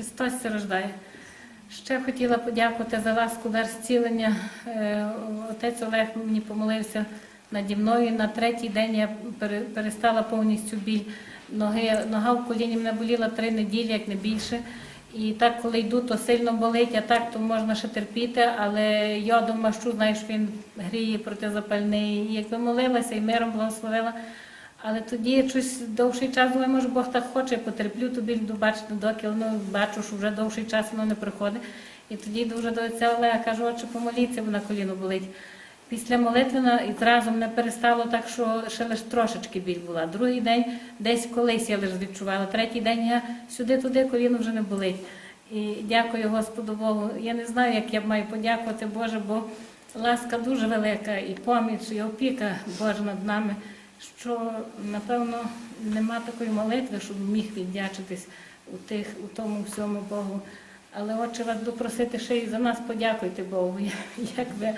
Христос рождає. Ще хотіла подякувати за ласку дар зцілення. Е, Отець Олег мені помолився наді мною. На третій день я перестала повністю біль ноги. Нога в коліні мене боліла три неділі, як не більше. І так, коли йду, то сильно болить, а так то можна ще терпіти, але йодом мащу, знаєш, він гріє протизапальний. І якби молилася і миром благословила. Але тоді щось довший час, думаю, може Бог так хоче, потерплю тобі бачити доки, ну бачу, що вже довший час воно не приходить. І тоді дуже до отця Олега кажу, отче, помоліться, бо на коліно болить. Після молитви і зразу мене перестало так, що ще лише трошечки біль була. Другий день десь колись я лише відчувала. Третій день я сюди-туди коліно вже не болить. І дякую Господу Богу. Я не знаю, як я маю подякувати Боже, бо ласка дуже велика, і поміч, і опіка Божа над нами, що напевно нема такої молитви, щоб міг віддячитись у тих, у тому всьому Богу. Але отче вас допросити ще і за нас подякуйте Богу, як ви